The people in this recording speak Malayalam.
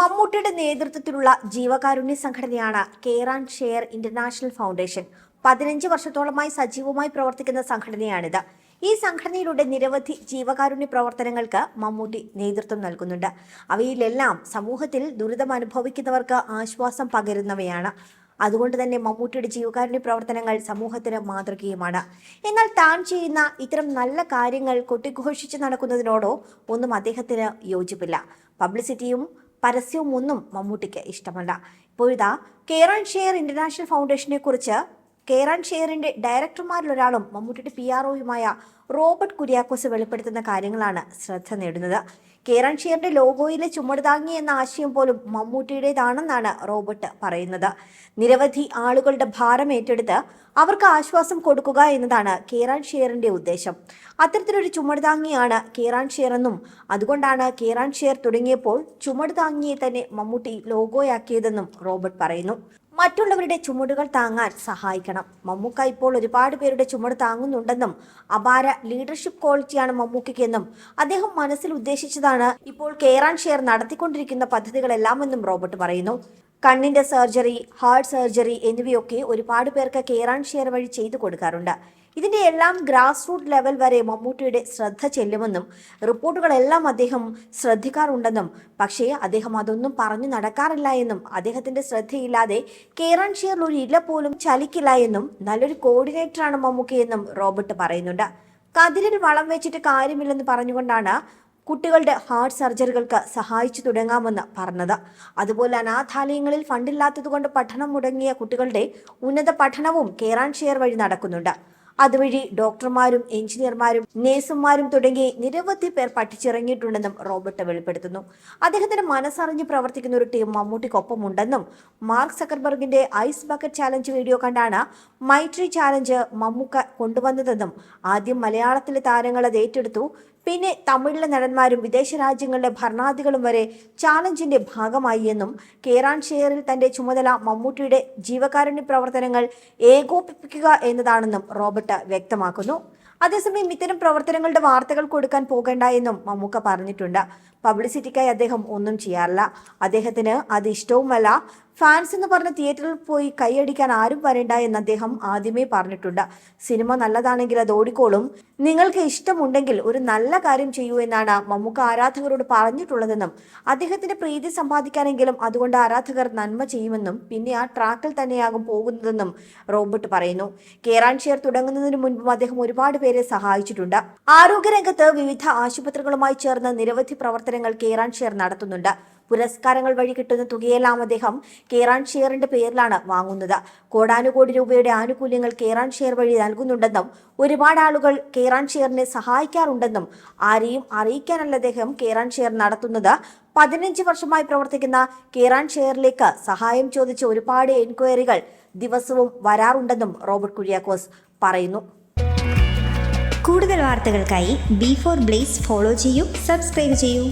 മമ്മൂട്ടിയുടെ നേതൃത്വത്തിലുള്ള ജീവകാരുണ്യ സംഘടനയാണ് care and share international foundation. പതിനഞ്ച് വർഷത്തോളമായി സജീവമായി പ്രവർത്തിക്കുന്ന സംഘടനയാണിത്. ഈ സംഘടനയിലൂടെ നിരവധി ജീവകാരുണ്യ പ്രവർത്തനങ്ങൾക്ക് മമ്മൂട്ടി നേതൃത്വം നൽകുന്നുണ്ട്. അവയിലെല്ലാം സമൂഹത്തിൽ ദുരിതം അനുഭവിക്കുന്നവർക്ക് ആശ്വാസം പകരുന്നവയാണ്. അതുകൊണ്ട് തന്നെ മമ്മൂട്ടിയുടെ ജീവകാരുണ്യ പ്രവർത്തനങ്ങൾ സമൂഹത്തിന് മാതൃകയുമാണ്. എന്നാൽ താൻ ചെയ്യുന്ന ഇത്തരം നല്ല കാര്യങ്ങൾ കൊട്ടിഘോഷിച്ച് നടക്കുന്നതിനോടോ ഒന്നും അദ്ദേഹത്തിന് യോജിപ്പില്ല. പബ്ലിസിറ്റിയും പരസ്യവും ഒന്നും മമ്മൂട്ടിക്ക് ഇഷ്ടമല്ല. ഇപ്പോഴിതാ കെയർ ആൻഡ് ഷെയർ ഇന്റർനാഷണൽ ഫൗണ്ടേഷനെ കുറിച്ച് കെയർ ആൻഡ് ഷെയറിന്റെ ഡയറക്ടർമാരിലൊരാളും മമ്മൂട്ടിയുടെ പി ആർ ഒയുമായ റോബർട്ട് കുര്യാക്കോസ് വെളിപ്പെടുത്തുന്ന കാര്യങ്ങളാണ് ശ്രദ്ധ നേടുന്നത്. കെയർ ആൻഡ് ഷെയറിന്റെ ലോഗോയിലെ ചുമട് താങ്ങി എന്ന ആശയം പോലും മമ്മൂട്ടിയുടേതാണെന്നാണ് റോബർട്ട് പറയുന്നത്. നിരവധി ആളുകളുടെ ഭാരം ഏറ്റെടുത്ത് അവർക്ക് ആശ്വാസം കൊടുക്കുക എന്നതാണ് കെയർ ആൻഡ് ഷെയറിന്റെ ഉദ്ദേശം. അത്തരത്തിലൊരു ചുമട് താങ്ങിയാണ് കെയർ ആൻഡ് ഷെയർ എന്നും അതുകൊണ്ടാണ് കെയർ ആൻഡ് ഷെയർ തുടങ്ങിയപ്പോൾ ചുമട് താങ്ങിയെ തന്നെ മമ്മൂട്ടി ലോഗോയാക്കിയതെന്നും റോബർട്ട് പറയുന്നു. മറ്റുള്ളവരുടെ ചുമടുകൾ താങ്ങാൻ സഹായിക്കണം. മമ്മൂക്ക ഇപ്പോൾ ഒരുപാട് പേരുടെ ചുമട് താങ്ങുന്നുണ്ടെന്നും അപാര ലീഡർഷിപ്പ് ക്വാളിറ്റിയാണ് മമ്മൂക്കയ്ക്കെന്നും അദ്ദേഹം മനസ്സിൽ ഉദ്ദേശിച്ചതാണ് ഇപ്പോൾ കെയർ ആൻഡ് ഷെയർ നടത്തിക്കൊണ്ടിരിക്കുന്ന പദ്ധതികളെല്ലാം എന്നും റോബർട്ട് പറയുന്നു. കണ്ണിന്റെ സർജറി ഹാർട്ട് സർജറി എന്നിവയൊക്കെ ഒരുപാട് പേർക്ക് കെയർ ആൻഡ് ഷെയർ വഴി ചെയ്തു കൊടുക്കാറുണ്ട്. ഇതിന്റെ എല്ലാം ഗ്രാസ് റൂട്ട് ലെവൽ വരെ മമ്മൂട്ടിയുടെ ശ്രദ്ധ ചെല്ലുമെന്നും റിപ്പോർട്ടുകളെല്ലാം അദ്ദേഹം ശ്രദ്ധിക്കാറുണ്ടെന്നും. പക്ഷേ അദ്ദേഹം അതൊന്നും പറഞ്ഞു നടക്കാറില്ല എന്നും അദ്ദേഹത്തിന്റെ ശ്രദ്ധയില്ലാതെ ആൻഡ് ഷെയറിൽ ഒരു ഇല പോലും ചലിക്കില്ല എന്നും നല്ലൊരു കോർഡിനേറ്ററാണ് മമ്മൂക്കി എന്നും റോബർട്ട് പറയുന്നുണ്ട്. കതിരിൽ വളം വെച്ചിട്ട് കാര്യമില്ലെന്ന് പറഞ്ഞുകൊണ്ടാണ് കുട്ടികളുടെ ഹാർട്ട് സർജറികൾക്ക് സഹായിച്ചു തുടങ്ങാമെന്ന് പറഞ്ഞത്. അതുപോലെ അനാഥാലയങ്ങളിൽ ഫണ്ടില്ലാത്തതുകൊണ്ട് പഠനം മുടങ്ങിയ കുട്ടികളുടെ ഉന്നത പഠനവും കേരാൻ ഷെയർ വഴി നടക്കുന്നുണ്ട്. അതുവഴി ഡോക്ടർമാരും എഞ്ചിനീയർമാരും നേഴ്സുമാരും തുടങ്ങി നിരവധി പേർ പഠിച്ചിറങ്ങിയിട്ടുണ്ടെന്നും റോബർട്ട് വെളിപ്പെടുത്തുന്നു. അദ്ദേഹത്തിന്റെ മനസ്സറിഞ്ഞ് പ്രവർത്തിക്കുന്ന ഒരു ടീം മമ്മൂട്ടിക്കൊപ്പമുണ്ടെന്നും മാർക്ക് സക്കർബർഗിന്റെ ഐസ് ബക്കറ്റ് ചാലഞ്ച് വീഡിയോ കണ്ടാണ് മൈട്രി ചാലഞ്ച് മമ്മൂക്ക കൊണ്ടുവന്നതെന്നും ആദ്യം മലയാളത്തിലെ താരങ്ങൾ അത് ഏറ്റെടുത്തു. പിന്നെ തമിഴിലെ നടന്മാരും വിദേശ രാജ്യങ്ങളിലെ ഭരണാധികളും വരെ ചാലഞ്ചിന്റെ ഭാഗമായി എന്നും കേറാൻ ഷെയറിൽ തന്റെ ചുമതല മമ്മൂട്ടിയുടെ ജീവകാരുണ്യ പ്രവർത്തനങ്ങൾ ഏകോപിപ്പിക്കുക എന്നതാണെന്നും റോബർട്ട് വ്യക്തമാക്കുന്നു. അതേസമയം ഇത്തരം പ്രവർത്തനങ്ങളുടെ വാർത്തകൾ കൊടുക്കാൻ പോകണ്ട എന്നും മമ്മൂക്ക പറഞ്ഞിട്ടുണ്ട്. പബ്ലിസിറ്റിക്കായി അദ്ദേഹം ഒന്നും ചെയ്യാറില്ല. അദ്ദേഹത്തിന് അത് ഇഷ്ടവുമല്ല. ഫാൻസ് എന്ന് പറഞ്ഞ തിയേറ്ററിൽ പോയി കൈയടിക്കാൻ ആരും വരണ്ട എന്ന് അദ്ദേഹം ആദ്യമേ പറഞ്ഞിട്ടുണ്ട്. സിനിമ നല്ലതാണെങ്കിൽ അത് ഓടിക്കോളും. നിങ്ങൾക്ക് ഇഷ്ടമുണ്ടെങ്കിൽ ഒരു നല്ല കാര്യം ചെയ്യൂ എന്നാണ് മമ്മൂക്ക ആരാധകരോട് പറഞ്ഞിട്ടുള്ളതെന്നും അദ്ദേഹത്തിന്റെ പ്രീതി സമ്പാദിക്കാനെങ്കിലും അതുകൊണ്ട് ആരാധകർ നന്മ ചെയ്യുമെന്നും പിന്നെ ആ ട്രാക്കിൽ തന്നെയാകും പോകുന്നതെന്നും റോബർട്ട് പറയുന്നു. കേറാൻ ഷെയർ തുടങ്ങുന്നതിന് മുൻപും അദ്ദേഹം ഒരുപാട് പേരെ സഹായിച്ചിട്ടുണ്ട്. ആരോഗ്യരംഗത്ത് വിവിധ ആശുപത്രികളുമായി ചേർന്ന് നിരവധി പ്രവർത്തനങ്ങൾ കേറാൻ ഷെയർ നടത്തുന്നുണ്ട്. പുരസ്കാരങ്ങൾ വഴി കിട്ടുന്ന തുകയെല്ലാം അദ്ദേഹം കേറാൻ ഷെയറിന്റെ പേരിലാണ് വാങ്ങുന്നത്. കോടാനുകോടി രൂപയുടെ ആനുകൂല്യങ്ങൾ കേറാൻ ഷെയർ വഴി നൽകുന്നുണ്ടെന്നും ഒരുപാട് ആളുകൾ കേറാൻ ഷെയറിനെ സഹായിക്കാറുണ്ടെന്നും ആരെയും അറിയിക്കാനല്ല അദ്ദേഹം കേറാൻ ഷെയർ നടത്തുന്നത്. പതിനഞ്ച് വർഷമായി പ്രവർത്തിക്കുന്ന കേറാൻ ഷെയറിലേക്ക് സഹായം ചോദിച്ച ഒരുപാട് എൻക്വയറികൾ ദിവസവും വരാറുണ്ടെന്നും റോബർട്ട് കുര്യാക്കോസ് പറയുന്നു. കൂടുതൽ വാർത്തകൾക്കായി ബി ഫോർ ബ്ലേസ് ഫോളോ ചെയ്യൂ സബ്സ്ക്രൈബ് ചെയ്യൂ.